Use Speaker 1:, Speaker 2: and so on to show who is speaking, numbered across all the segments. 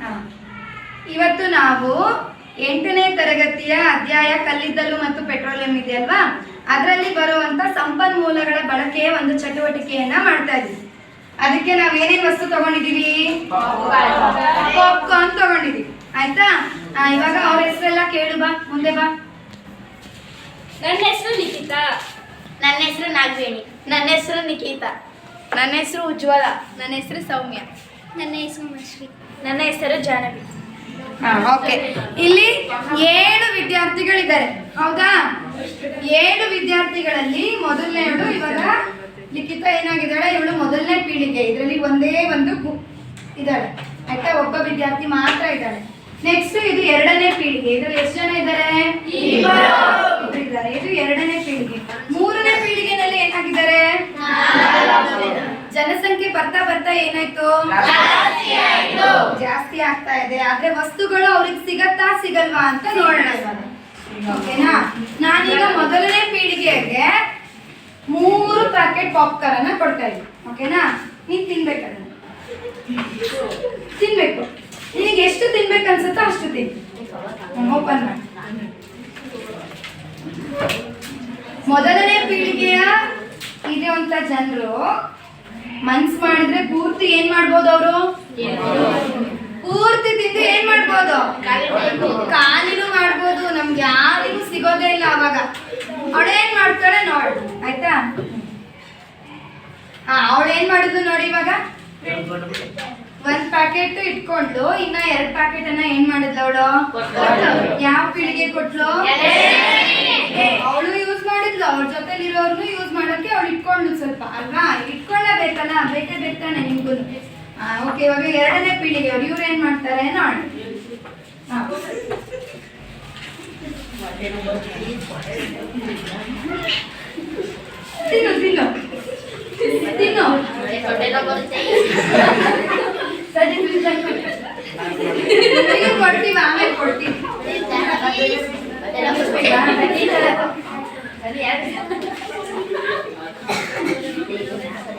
Speaker 1: ಹಾ. ಇವತ್ತು ನಾವು ಎಂಟನೇ ತರಗತಿಯ ಅಧ್ಯಾಯ ಕಲ್ಲಿದ್ದಲು ಮತ್ತು ಪೆಟ್ರೋಲಿಯಂ ಇದೆ ಅಲ್ವಾ? ಅದರಲ್ಲಿ ಬರುವಂತ ಸಂಪನ್ಮೂಲಗಳ ಬಳಕೆಯ ಒಂದು ಚಟುವಟಿಕೆಯನ್ನ ಮಾಡ್ತಾ ಇದ್ವಿ. ಅದಕ್ಕೆ ನಾವು ಏನೇನು ವಸ್ತು ತಗೊಂಡಿದೀವಿ? ಪಾಪ್ಕಾರ್ನ್ ತಗೊಂಡಿದೀವಿ. ಆಯ್ತಾ? ಇವಾಗ ಅವ್ರ ಹೆಸರೆಲ್ಲ ಕೇಳು ಬಾ ಮುಂದೆ ಬಾ.
Speaker 2: ನನ್ನ ಹೆಸರು ನಿಖಿತಾ. ನನ್ನ ಹೆಸರು ನಾಗವೇಣಿ. ನನ್ನ ಹೆಸರು ನಿಖಿತಾ. ನನ್ನ ಹೆಸರು ಉಜ್ವಲ. ನನ್ನ ಹೆಸರು ಸೌಮ್ಯ. ನನ್ನ ಹೆಸರು ಮಶ್ರಿ ನನ್ನ ಹೆಸರು ಜಾನವಿ
Speaker 1: ಓಕೆ ಇಲ್ಲಿ ಏಳು ವಿದ್ಯಾರ್ಥಿಗಳಿದ್ದಾರೆ. ಹೌದಾ? ಏಳು ವಿದ್ಯಾರ್ಥಿಗಳಲ್ಲಿ ಮೊದಲನೇವಳು ಇವಾಗ ಲಿಖಿತ ಏನಾಗಿದ್ದಾಳೆ? ಇವಳು ಮೊದಲನೇ ಪೀಳಿಗೆ. ಇದರಲ್ಲಿ ಒಂದೇ ಒಂದು ಬುಕ್ ಇದ್ದಾಳೆ. ಆಯ್ತಾ? ಒಬ್ಬ ವಿದ್ಯಾರ್ಥಿ ಮಾತ್ರ ಇದ್ದಾಳೆ. ನೆಕ್ಸ್ಟ್ ಇದು ಎರಡನೇ ಪೀಳಿಗೆ. ಇದರಲ್ಲಿ ಎಷ್ಟು ಜನ ಇದ್ದಾರೆ? ಇದ್ದಾರೆ. ಇದು ಎರಡನೇ ಪೀಳಿಗೆ. ಮೂರನೇ ಪೀಳಿಗೆನಲ್ಲಿ ಏನಾಗಿದ್ದಾರೆ? ಜನಸಂಖ್ಯೆ ಬರ್ತಾ ಬರ್ತಾ ಏನಾಯ್ತು? ಜಾಸ್ತಿ ಆಗ್ತಾ ಇದೆ. ಆದ್ರೆ ವಸ್ತುಗಳು ಅವ್ರಿಗೆ ಸಿಗತ್ತಾ ಸಿಗಲ್ವಾ ಅಂತ ನೋಡೋಣ ಓಕೆನಾ? ನಾನೀಗ ಮೊದಲನೇ ಪೀಳಿಗೆಗೆ ಮೂರು ಪ್ಯಾಕೆಟ್ ಪಾಪ್ಕಾರ್ನ್ ಕೊಡ್ತಾ ಇದ್ದೀನಿ. ಓಕೆನಾ? ನೀನ್ ತಿನ್ಬೇಕು ಅದನ್ನ. ತಿನ್ಬೇಕು. ನಿನಗೆ ಎಷ್ಟು ತಿನ್ಬೇಕು ಅನ್ಸುತ್ತೋ ಅಷ್ಟು ತಿನ್. ಓಪನ್ ಮಾಡಿ. ಮೊದಲನೇ ಪೀಳಿಗೆಯ ಇರುವಂತ ಜನರು ಮನ್ಸ್ ಮಾಡಿದ್ರೆ ಪೂರ್ತಿ ಏನ್ ಮಾಡ್ಬೋದು ಅವರು? ಪೂರ್ತಿ ತಿಂದು ಏನ್ ಮಾಡ್ಬೋದು? ಖಾಲಿನೂ ಮಾಡ್ಬೋದು ನಮ್ಗೆ ಯಾರಿಗೂ ಸಿಗೋದೇ ಇಲ್ಲ ಅವಾಗ. ಅವಳೇನ್ ಮಾಡ್ತಾಳೆ ನೋಡ್ ಆಯ್ತಾ? ಹಾ ಅವಳೇನ್ ಮಾಡಿದ್ಲು ನೋಡಿ ಇವಾಗ? ಒಂದ್ ಪ್ಯಾಕೆಟ್ ಇಟ್ಕೊಂಡು ಇನ್ನ ಎರಡ್ ಪ್ಯಾಕೆಟ್ ಅನ್ನ ಏನ್ ಮಾಡಿದ್ಲು ಅವಳು? ಯಾವ ಪೀಳಿಗೆ ಕೊಟ್ಲು ಅವಳು ಯೂಸ್ ಮಾಡಿದ್ಲು ಅವ್ರ ಜೊತೆಲಿ ಇರೋರ್ನು ಯೂಸ್ ಮಾಡೋಕ್ಕೆ ಅವ್ರು ಇಟ್ಕೊಂಡು ಸ್ವಲ್ಪ, ಅಲ್ವಾ? ಇಟ್ಕೊಳ್ಳಬೇಕಲ್ಲ ಬೇಕೇ ಬೇಕಾನೆ ನಿಮ್ಗೂ ಓಕೆ ಇವಾಗ ಎರಡನೇ ಪೀಳಿಗೆ ಅವ್ರು, ಇವ್ರು ಏನ್ ಮಾಡ್ತಾರೆ ನೋಡಿ. ತಿನ್ನು ತಿನ್ನು. ತಿನ್ನು. ಸರಿ ಕೊಡ್ತೀವಿ, ಆಮೇಲೆ ಕೊಡ್ತೀವಿ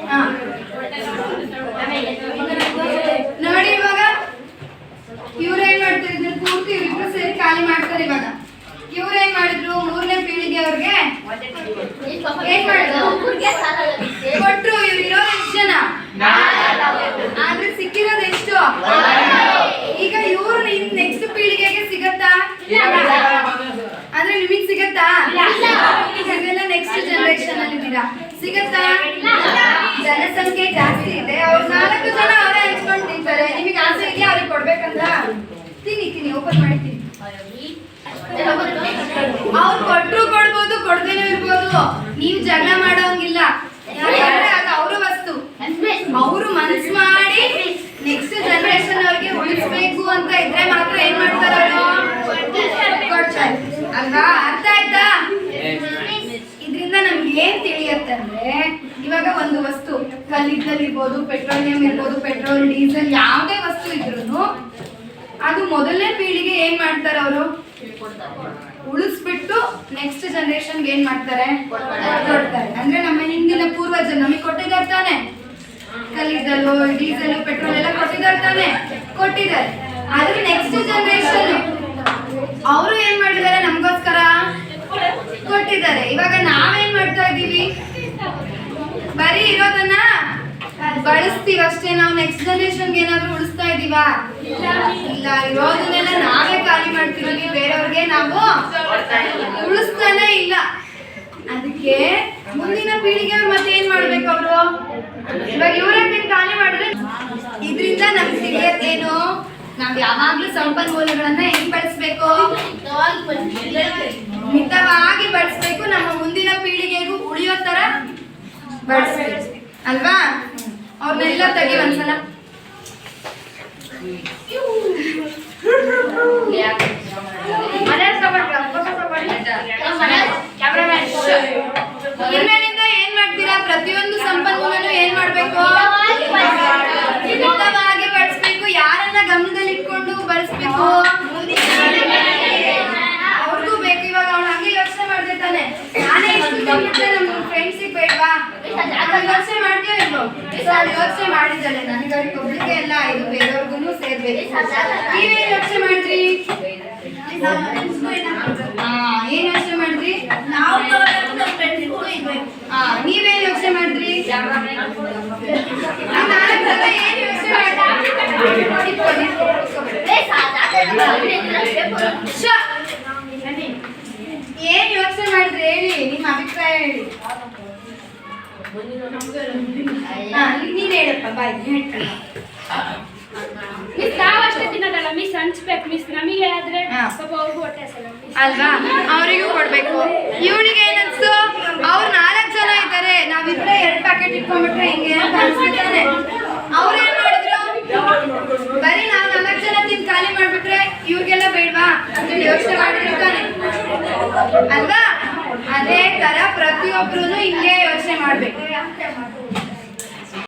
Speaker 1: ಹಾ. ನೋಡಿ ಇವಾಗ ಇವ್ರು ಏನ್ ಮಾಡ್ತಿದ್ರು ಪೂರ್ತಿ ಇವ್ರಿಬ್ರು ಸೇರಿ ಖಾಲಿ ಮಾಡ್ತಾರೆ ಇವಾಗ ಇವ್ರು ಏನ್ ಮಾಡಿದ್ರು ಮೂರನೇ ಪೀಳಿಗೆ ಅವ್ರಿಗೆ ಏನ್ ಮಾಡಿದ್ರು ಕೊಟ್ರು ಇವ್ರು ಇರೋರು ಎಷ್ಟು ಜನ? ಆದ್ರೆ ಸಿಕ್ಕಿರೋದು ಎಷ್ಟು? ಈಗ ಇವ್ರು ನೆಕ್ಸ್ಟ್ ಪೀಳಿಗೆಗೆ ಸಿಗತ್ತಾ? ಅಂದ್ರೆ ನಿಮಗ್ ಸಿಗತ್ತಾ? ನೀವೆಲ್ಲ ನೆಕ್ಸ್ಟ್ ಜನರೇಷನ್ ಅಲ್ಲಿ ಇದ್ದೀರಾ ಸಿಗತ್ತಾ? ಜನಸಂಖ್ಯೆ ಜಾಸ್ತಿ ಇದೆ. ಅವ್ರು ನಾಲ್ಕು ಜನ ಅವರೇ ಹಂಚ್ಕೊಂಡು ತಿಂತಾರೆ ನಿಮಗೆ ಆಸೆ ಇದೆಯಾ ಅವ್ರಿಗೆ ಕೊಡ್ಬೇಕಂತ ತಿನ್ನಿ ತಿನ್ನಿ ಓಪನ್ ಮಾಡಿ ತಿನ್ನಿ ಅವ್ರು ಕೊಟ್ರು ಕೊಡ್ಬೋದು ಕೊಡ್ದೇನೂ ಇರ್ಬೋದು ನೀವು ಜಗಳ ಮಾಡೋಂಗಿಲ್ಲ ಯಾಕಂದ್ರೆ ಅದು ಅವ್ರ ವಸ್ತು ಅವರು ಮನಸ್ ಮಾಡಿ ನೆಕ್ಸ್ಟ್ ಜನರೇಷನ್ ಅವ್ರಿಗೆ ಉಳಿಸ್ಬೇಕು ಅಂತ ಇದ್ರೆ ಮಾತ್ರ ಏನ್ ಮಾಡ್ತಾರೆ ಅವರು ಕೊಡ್ತಾರೆ ಅಲ್ವಾ ಅರ್ಥ ಆಯ್ತಾ ಇದರಿಂದ ನಮ್ಗೆ ಏನ್ ತಿಳಿಯತ್ತಂದ್ರೆ, ಇವಾಗ ಒಂದು ವಸ್ತು ಕಲ್ಲಿದ್ದಲ್ ಇರ್ಬೋದು ಪೆಟ್ರೋಲಿಯಂ ಇರ್ಬೋದು, ಪೆಟ್ರೋಲ್, ಡೀಸೆಲ್ ಯಾವುದೇ ವಸ್ತು ಇದ್ರು ಅದು ಮೊದಲನೇ ಪೀಳಿಗೆ ಏನ್ ಮಾಡ್ತಾರೆ ಅವರು? ಉಳಿಸ್ಬಿಟ್ಟು ನೆಕ್ಸ್ಟ್ ಜನರೇಷನ್ಗೆ ಏನ್ ಮಾಡ್ತಾರೆ? ಅಂದ್ರೆ ನಮ್ಮ ಹಿಂದಿನ ಪೂರ್ವಜರು, ನಮಗೆ ಕೊಟ್ಟಿದ್ದಾರೆ ತಾನೆ. ಕಲ್ಲಿದ್ದಲು, ಡೀಸೆಲ್, ಪೆಟ್ರೋಲ್ ಎಲ್ಲ ಕೊಟ್ಟಿದ್ದಾರೆ ತಾನೆ. ಕೊಟ್ಟಿದ್ದಾರೆ. ಆದ್ರೆ ನೆಕ್ಸ್ಟ್ ಜನರೇಷನ್ ಅವರು ಏನ್ ಮಾಡಿದ್ದಾರೆ? ನಮಗೋಸ್ಕರ ಕೊಟ್ಟಿದ್ದಾರೆ. ಇವಾಗ ನಾವೇನ್ ಮಾಡ್ತಾ ಇದೀವಿ ಬರೀ ಇರೋದನ್ನ ಬಳಸ್ತೀವಿ ಅಷ್ಟೇ. ನಾವು ನೆಕ್ಸ್ಟ್ ಜನರೇಷನ್ಗೆ ಏನಾದ್ರು ಉಳಿಸ್ತಾ ಇದೀವಾ ಇಲ್ಲ, ಇರೋದನ್ನೆಲ್ಲ ನಾವೇ ಖಾಲಿ ಮಾಡ್ತೀವಿ ಬೇರೆಯವ್ರಿಗೆ ನಾವು ಉಳಿಸ್ತಾನೆ ಇಲ್ಲ. ಅದಕ್ಕೆ ಮುಂದಿನ ಪೀಳಿಗೆ ಮತ್ತೆ ಏನ್ ಮಾಡ್ಬೇಕು ಅವರು? ಇವಾಗ ಇವರೇ ತಿಂದು ಖಾಲಿ ಮಾಡಿದ್ರೆ ಇದರಿಂದ ನಮ್ಗೆ ತಿಳಿಯತ್ತೇನು ನಾವ್ ಯಾವಾಗ್ಲೂ ಸಂಪನ್ಮೂಲಗಳನ್ನ ಹೆಂಗ್ ಬಳಸ್ಬೇಕು? ಮಿತವಾಗಿ ಬಳಸ್ಬೇಕು. ನಮ್ಮ ಮುಂದಿನ ಪೀಳಿಗೆಗೂ ಉಳಿಯೋ ತರ ಬಳಸ್ಬೇಕು. ಅಲ್ವಾ? ಅವ್ರನ್ನೆಲ್ಲ ತೆಗಿ ಒಂದ್ಸಲ. ಇನ್ಮೇಲಿಂದ ಏನ್ ಮಾಡ್ತೀರಾ? ಪ್ರತಿಯೊಂದು ಸಂಪನ್ಮೂಲನು ಏನ್ ಮಾಡ್ಬೇಕು? ಮಿತವಾಗಿ ಬಳಸ್ಬೇಕು. ಯಾರನ್ನ ಗಮನದಲ್ಲಿ ಇಟ್ಕೊಂಡು ಬಳಸ್ಬೇಕು ಅವ್ರಿಗೂ ಬೇಕು ಇವಾಗ ಅವ್ನು ಹಂಗೆ ಯೋಚನೆ ಮಾಡ್ದೆ ತಾನೆ ನಾನೇ ಯೋಚನೆ ಮಾಡ್ತೀಯೋ ಮಾಡಿದ್ದಾಳೆ ನನಗೆ ಅವ್ರಿಗೆ ಎಲ್ಲ ಇದು ಬೇರೆಯವ್ರಿಗೂ ಸೇರ್ಬೇಕು. ನೀವೇನ್ ಯೋಚನೆ ಮಾಡಿದ್ರಿ ಹಾ ಏನ್ ಯೋಚನೆ ಮಾಡಿದ್ರಿ
Speaker 2: ನಾವು
Speaker 1: ನೀವೇನ್ ಯೋಚನೆ ಮಾಡಿದ್ರಿ ಏನ್ ಯೋಚನೆ ಮಾಡಿದ್ರಿ. ಏನ್ ಯೋಚನೆ ಮಾಡಿದ್ರಿ ಹೇಳಿ ನಿಮ್ಮ ಅಭಿಪ್ರಾಯ ಹೇಳಿ. ನೀನ್ ಹೇಳಪ್ಪ ಬಾಯ್ ಹೇಳ್ತೀನಿ.
Speaker 2: ಮಿಸ್ ನಾವು ಅಷ್ಟೇ ತಿನ್ನೋದಲ್ಲ ಮಿಸ್ ಹಂಚ್ಬೇಕು ಮಿಸ್ ನಮಗೆ ಆದ್ರೆ. ಪಾಪ ಅವ್ರಿಗೂ ಹೊಟ್ಟೆ.
Speaker 1: ಅಲ್ವಾ? ಅವರಿಗೂ ಕೊಡ್ಬೇಕು. ಇವಳಿಗೆ ಏನನ್ಸು ಅವ್ರು ನಾಲ್ಕು ಜನ ಇದ್ದಾರೆ. ನಾವಿಬ್ಬರೇ ಎರಡು ಪ್ಯಾಕೆಟ್ ಇಟ್ಕೊಂಡ್ಬಿಟ್ರೆ ಹಿಂಗೆ ಅಂತ ಅನ್ಸ್ಬಿಟ್ಟಾನೆ ಅವ್ರೇನ್ ಮಾಡಿದ್ರು? ಬರೀ ನಾವ್ ನಾಲ್ಕು ಜನ ತಿಂದು ಖಾಲಿ ಮಾಡ್ಬಿಟ್ರೆ ಇವ್ರಿಗೆಲ್ಲ ಬೇಡವಾ? ಅಂತೇಳಿ ಯೋಚನೆ ಮಾಡಿರ್ತಾನೆ ಅಲ್ವಾ? ತರ ಪ್ರತಿಯೊಬ್ರು ಹಿಂಗೆ ಯೋಚನೆ ಮಾಡ್ಬೇಕು.